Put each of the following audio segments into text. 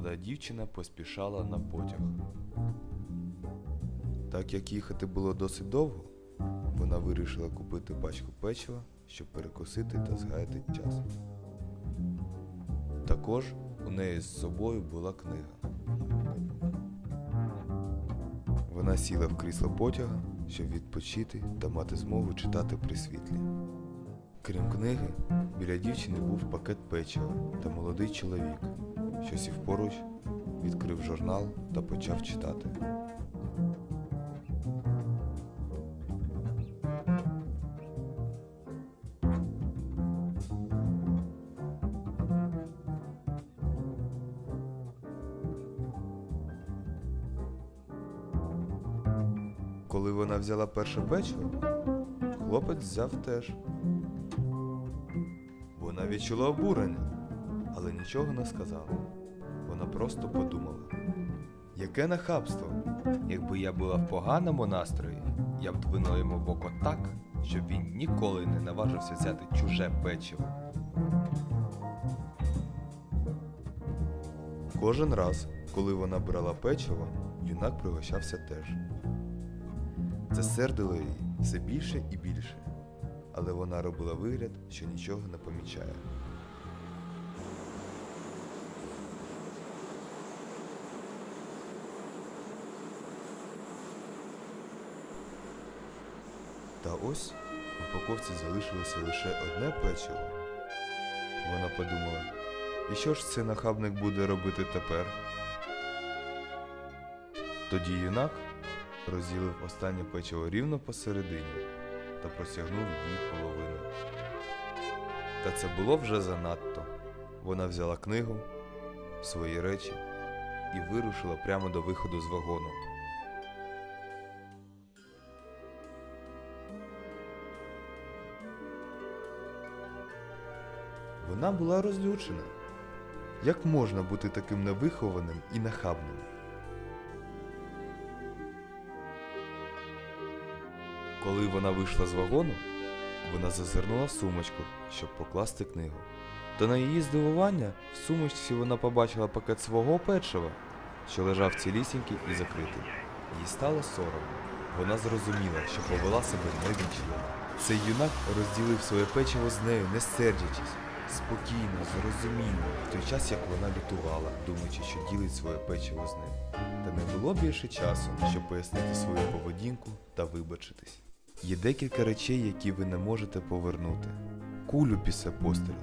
Молода дівчина поспішала на потяг. Так як їхати було досить довго, вона вирішила купити пачку печива, щоб перекусити та згаяти час. Також у неї з собою була книга. Вона сіла в крісло потяга, щоб відпочити та мати змогу читати при світлі. Крім книги, біля дівчини був пакет печива та молодий чоловік, що сів поруч, відкрив журнал та почав читати. Коли вона взяла перше печиво, хлопець взяв теж. Вона відчула обурення, але нічого не сказала. Вона просто подумала. Яке нахабство! Якби я була в поганому настрої, я б двинула йому в око так, щоб він ніколи не наважився взяти чуже печиво. Кожен раз, коли вона брала печиво, юнак пригощався теж. Це сердило її все більше і більше, але вона робила вигляд, що нічого не помічає. Та ось в упаковці залишилося лише одне печиво. Вона подумала, і що ж цей нахабник буде робити тепер? Тоді юнак розділив останнє печиво рівно посередині та простягнув їй половину. Та це було вже занадто. Вона взяла книгу, свої речі і вирушила прямо до виходу з вагону. Вона була розлючена. Як можна бути таким невихованим і нахабним? Коли вона вийшла з вагону, вона зазирнула в сумочку, щоб покласти книгу. Та на її здивування в сумочці вона побачила пакет свого печива, що лежав цілісінький і закритий. Їй стало соромно. Вона зрозуміла, що повела себе невічливо. Цей юнак розділив своє печиво з нею, не сердячись, спокійно, зрозуміло, в той час як вона лютувала, думаючи, що ділить своє печиво з ним. Та не було більше часу, щоб пояснити свою поведінку та вибачитись. Є декілька речей, які ви не можете повернути: кулю після пострілу,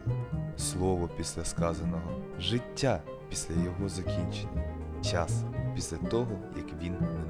слово після сказаного, життя після його закінчення, час після того, як він не